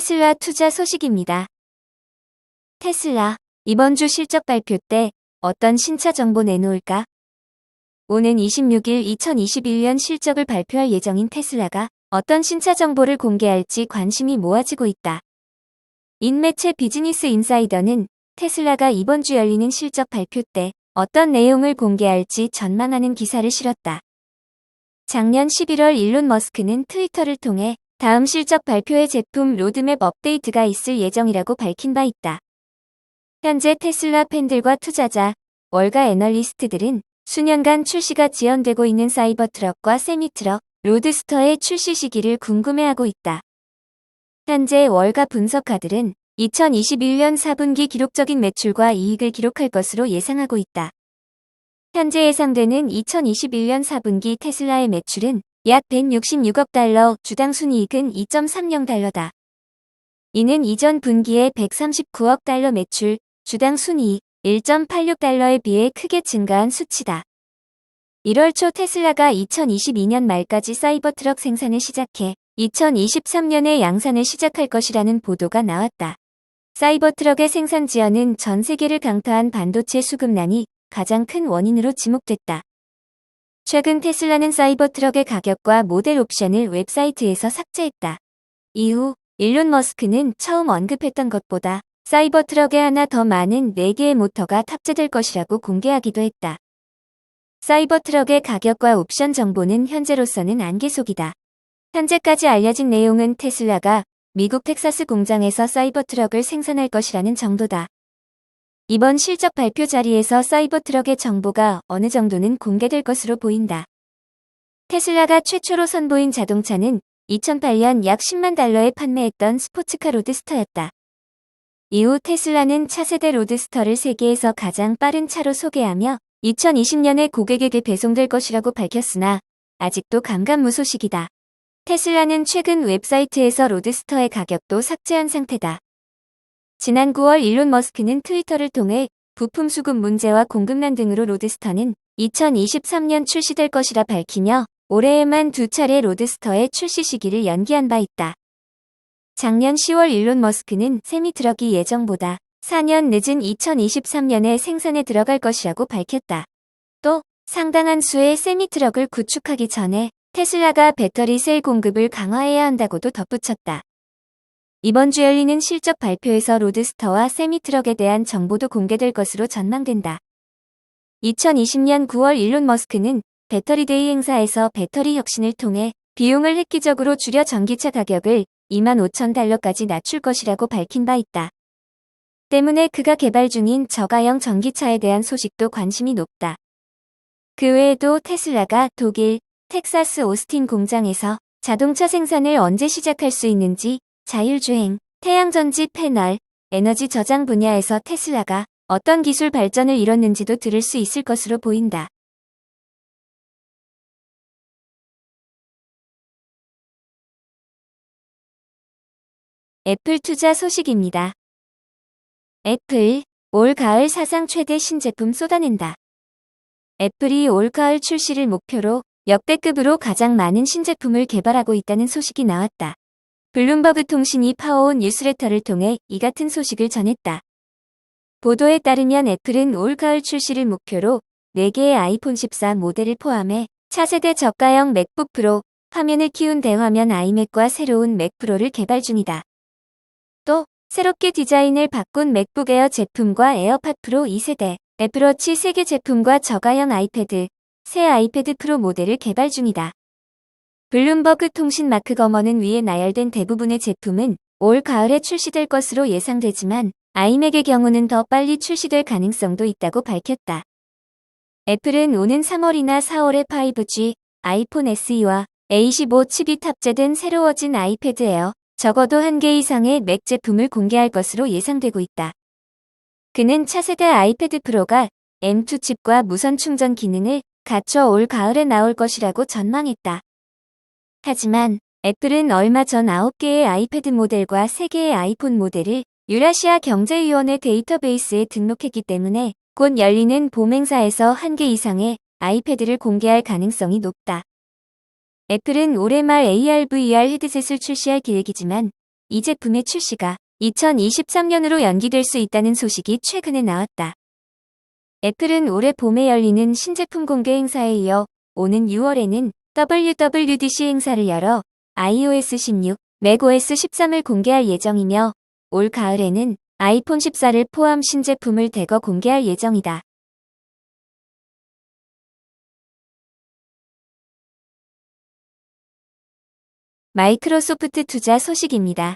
테슬라 투자 소식입니다. 테슬라, 이번 주 실적 발표 때 어떤 신차 정보 내놓을까? 오는 26일 2021년 실적을 발표할 예정인 테슬라가 어떤 신차 정보를 공개할지 관심이 모아지고 있다. 인매체 비즈니스 인사이더는 테슬라가 이번 주 열리는 실적 발표 때 어떤 내용을 공개할지 전망하는 기사를 실었다. 작년 11월 일론 머스크는 트위터를 통해 다음 실적 발표의 제품 로드맵 업데이트가 있을 예정이라고 밝힌 바 있다. 현재 테슬라 팬들과 투자자, 월가 애널리스트들은 수년간 출시가 지연되고 있는 사이버 트럭과 세미트럭, 로드스터의 출시 시기를 궁금해하고 있다. 현재 월가 분석가들은 2021년 4분기 기록적인 매출과 이익을 기록할 것으로 예상하고 있다. 현재 예상되는 2021년 4분기 테슬라의 매출은 약 166억 달러, 주당 순이익은 2.30 달러다. 이는 이전 분기에 139억 달러 매출, 주당 순이익 1.86 달러에 비해 크게 증가한 수치다. 1월 초 테슬라가 2022년 말까지 사이버 트럭 생산을 시작해 2023년에 양산을 시작할 것이라는 보도가 나왔다. 사이버 트럭의 생산 지연은 전 세계를 강타한 반도체 수급난이 가장 큰 원인으로 지목됐다. 최근 테슬라는 사이버 트럭의 가격과 모델 옵션을 웹사이트에서 삭제했다. 이후 일론 머스크는 처음 언급했던 것보다 사이버 트럭에 하나 더 많은 4개의 모터가 탑재될 것이라고 공개하기도 했다. 사이버 트럭의 가격과 옵션 정보는 현재로서는 안개속이다. 현재까지 알려진 내용은 테슬라가 미국 텍사스 공장에서 사이버 트럭을 생산할 것이라는 정도다. 이번 실적 발표 자리에서 사이버 트럭의 정보가 어느 정도는 공개될 것으로 보인다. 테슬라가 최초로 선보인 자동차는 2008년 약 10만 달러에 판매했던 스포츠카 로드스터였다. 이후 테슬라는 차세대 로드스터를 세계에서 가장 빠른 차로 소개하며 2020년에 고객에게 배송될 것이라고 밝혔으나 아직도 감감무소식이다. 테슬라는 최근 웹사이트에서 로드스터의 가격도 삭제한 상태다. 지난 9월 일론 머스크는 트위터를 통해 부품 수급 문제와 공급난 등으로 로드스터는 2023년 출시될 것이라 밝히며 올해에만 두 차례 로드스터의 출시 시기를 연기한 바 있다. 작년 10월 일론 머스크는 세미 트럭이 예정보다 4년 늦은 2023년에 생산에 들어갈 것이라고 밝혔다. 또 상당한 수의 세미 트럭을 구축하기 전에 테슬라가 배터리 셀 공급을 강화해야 한다고도 덧붙였다. 이번 주 열리는 실적 발표에서 로드스터와 세미트럭에 대한 정보도 공개될 것으로 전망된다. 2020년 9월 일론 머스크는 배터리데이 행사에서 배터리 혁신을 통해 비용을 획기적으로 줄여 전기차 가격을 2만 5천 달러까지 낮출 것이라고 밝힌 바 있다. 때문에 그가 개발 중인 저가형 전기차에 대한 소식도 관심이 높다. 그 외에도 테슬라가 독일, 텍사스 오스틴 공장에서 자동차 생산을 언제 시작할 수 있는지 자율주행, 태양전지 패널, 에너지 저장 분야에서 테슬라가 어떤 기술 발전을 이뤘는지도 들을 수 있을 것으로 보인다. 애플 투자 소식입니다. 애플, 올 가을 사상 최대 신제품 쏟아낸다. 애플이 올 가을 출시를 목표로 역대급으로 가장 많은 신제품을 개발하고 있다는 소식이 나왔다. 블룸버그 통신이 파워온 뉴스레터를 통해 이 같은 소식을 전했다. 보도에 따르면 애플은 올 가을 출시를 목표로 4개의 아이폰 14 모델을 포함해 차세대 저가형 맥북 프로, 화면을 키운 대화면 아이맥과 새로운 맥 프로를 개발 중이다. 또 새롭게 디자인을 바꾼 맥북 에어 제품과 에어팟 프로 2세대, 애플워치 3개 제품과 저가형 아이패드, 새 아이패드 프로 모델을 개발 중이다. 블룸버그 통신 마크 거머는 위에 나열된 대부분의 제품은 올 가을에 출시될 것으로 예상되지만 아이맥의 경우는 더 빨리 출시될 가능성도 있다고 밝혔다. 애플은 오는 3월이나 4월에 5G, 아이폰 SE와 A15 칩이 탑재된 새로워진 아이패드 에어, 적어도 한 개 이상의 맥 제품을 공개할 것으로 예상되고 있다. 그는 차세대 아이패드 프로가 M2 칩과 무선 충전 기능을 갖춰 올 가을에 나올 것이라고 전망했다. 하지만 애플은 얼마 전 9개의 아이패드 모델과 3개의 아이폰 모델을 유라시아 경제위원회 데이터베이스에 등록했기 때문에 곧 열리는 봄 행사에서 한 개 이상의 아이패드를 공개할 가능성이 높다. 애플은 올해 말 AR VR 헤드셋을 출시할 계획이지만 이 제품의 출시가 2023년으로 연기될 수 있다는 소식이 최근에 나왔다. 애플은 올해 봄에 열리는 신제품 공개 행사에 이어 오는 6월에는 WWDC 행사를 열어 iOS 16, macOS 13을 공개할 예정이며 올 가을에는 아이폰 14를 포함 신제품을 대거 공개할 예정이다. 마이크로소프트 투자 소식입니다.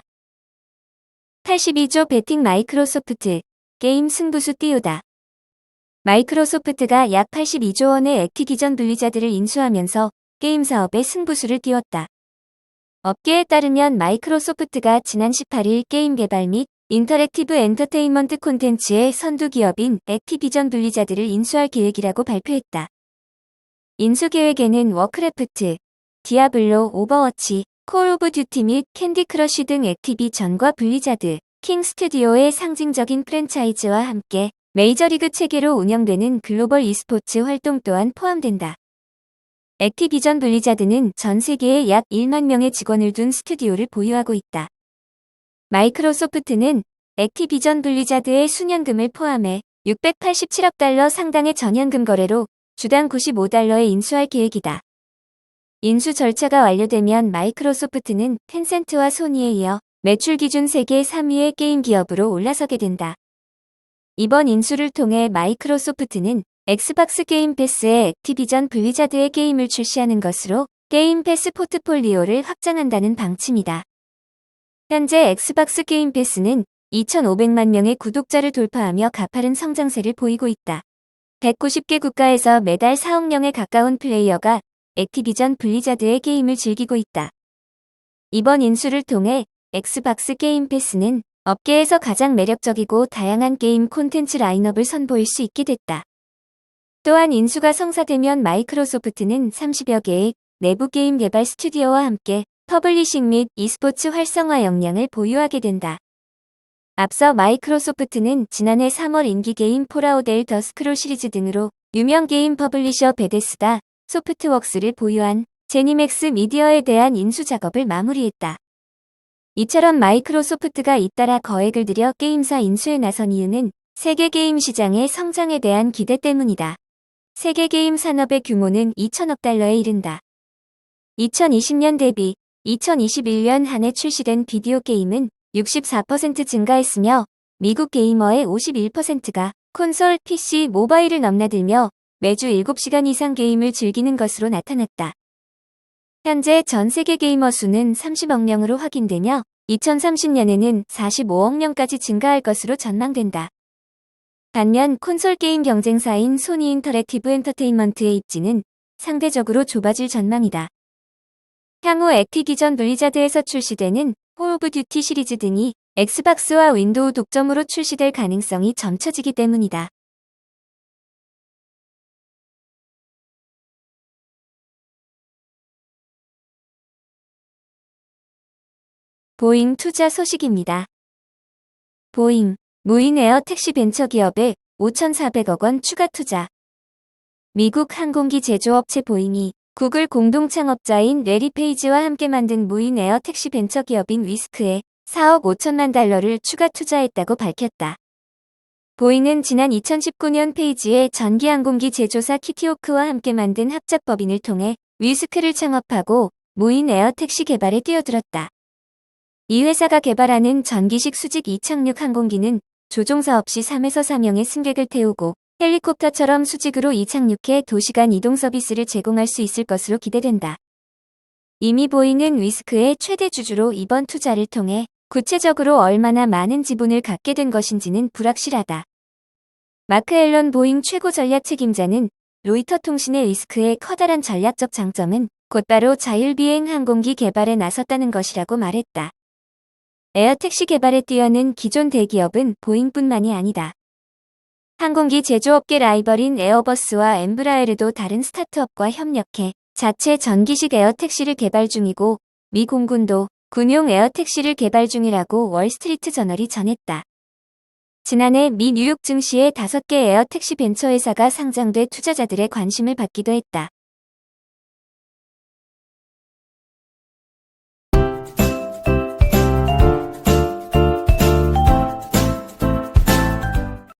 82조 베팅 마이크로소프트 게임 승부수 띄우다. 마이크로소프트가 약 82조 원의 액티비전 분리자들을 인수하면서 게임 사업에 승부수를 띄웠다. 업계에 따르면 마이크로소프트가 지난 18일 게임 개발 및 인터랙티브 엔터테인먼트 콘텐츠의 선두 기업인 액티비전 분리자들을 인수할 계획이라고 발표했다. 인수 계획에는 워크래프트, 디아블로, 오버워치, 콜 오브 듀티 및 캔디 크러쉬 등 액티비전과 블리자드, 킹 스튜디오의 상징적인 프랜차이즈와 함께 메이저리그 체계로 운영되는 글로벌 e스포츠 활동 또한 포함된다. 액티비전 블리자드는 전 세계에 약 1만 명의 직원을 둔 스튜디오를 보유하고 있다. 마이크로소프트는 액티비전 블리자드의 수년금을 포함해 687억 달러 상당의 전현금 거래로 주당 95달러에 인수할 계획이다. 인수 절차가 완료되면 마이크로소프트는 텐센트와 소니에 이어 매출 기준 세계 3위의 게임 기업으로 올라서게 된다. 이번 인수를 통해 마이크로소프트는 엑스박스 게임 패스에 액티비전 블리자드의 게임을 출시하는 것으로 게임 패스 포트폴리오를 확장한다는 방침이다. 현재 엑스박스 게임 패스는 2,500만 명의 구독자를 돌파하며 가파른 성장세를 보이고 있다. 190개 국가에서 매달 4억 명에 가까운 플레이어가 액티비전 블리자드의 게임을 즐기고 있다. 이번 인수를 통해 엑스박스 게임 패스는 업계에서 가장 매력적이고 다양한 게임 콘텐츠 라인업을 선보일 수 있게 됐다. 또한 인수가 성사되면 마이크로소프트는 30여 개의 내부 게임 개발 스튜디오와 함께 퍼블리싱 및 e스포츠 활성화 역량을 보유하게 된다. 앞서 마이크로소프트는 지난해 3월 인기 게임 폴아웃델 더 스크롤 시리즈 등으로 유명 게임 퍼블리셔 베데스다, 소프트웍스를 보유한 제니맥스 미디어에 대한 인수 작업을 마무리했다. 이처럼 마이크로소프트가 잇따라 거액을 들여 게임사 인수에 나선 이유는 세계 게임 시장의 성장에 대한 기대 때문이다. 세계 게임 산업의 규모는 2천억 달러에 이른다. 2020년 대비 2021년 한 해 출시된 비디오 게임은 64% 증가했으며 미국 게이머의 51%가 콘솔, PC, 모바일을 넘나들며 매주 7시간 이상 게임을 즐기는 것으로 나타났다. 현재 전 세계 게이머 수는 30억 명으로 확인되며 2030년에는 45억 명까지 증가할 것으로 전망된다. 반면 콘솔 게임 경쟁사인 소니 인터랙티브 엔터테인먼트의 입지는 상대적으로 좁아질 전망이다. 향후 액티비전 블리자드에서 출시되는 홀 오브 듀티 시리즈 등이 엑스박스와 윈도우 독점으로 출시될 가능성이 점쳐지기 때문이다. 보잉 투자 소식입니다. 보잉, 무인 에어 택시 벤처 기업에 5,400억 원 추가 투자. 미국 항공기 제조업체 보잉이 구글 공동 창업자인 레리 페이지와 함께 만든 무인 에어 택시 벤처 기업인 위스크에 4억 5천만 달러를 추가 투자했다고 밝혔다. 보잉은 지난 2019년 페이지에 전기 항공기 제조사 키티오크와 함께 만든 합작법인을 통해 위스크를 창업하고 무인 에어 택시 개발에 뛰어들었다. 이 회사가 개발하는 전기식 수직 이착륙 항공기는 조종사 없이 3에서 4명의 승객을 태우고 헬리콥터처럼 수직으로 이착륙해 도시간 이동 서비스를 제공할 수 있을 것으로 기대된다. 이미 보잉은 위스크의 최대 주주로 이번 투자를 통해 구체적으로 얼마나 많은 지분을 갖게 된 것인지는 불확실하다. 마크 앨런 보잉 최고 전략 책임자는 로이터 통신의 위스크의 커다란 전략적 장점은 곧바로 자율비행 항공기 개발에 나섰다는 것이라고 말했다. 에어택시 개발에 뛰어는 기존 대기업은 보잉뿐만이 아니다. 항공기 제조업계 라이벌인 에어버스와 엠브라에르도 다른 스타트업과 협력해 자체 전기식 에어택시를 개발 중이고 미 공군도 군용 에어택시를 개발 중이라고 월스트리트 저널이 전했다. 지난해 미 뉴욕 증시에 5개 에어택시 벤처 회사가 상장돼 투자자들의 관심을 받기도 했다.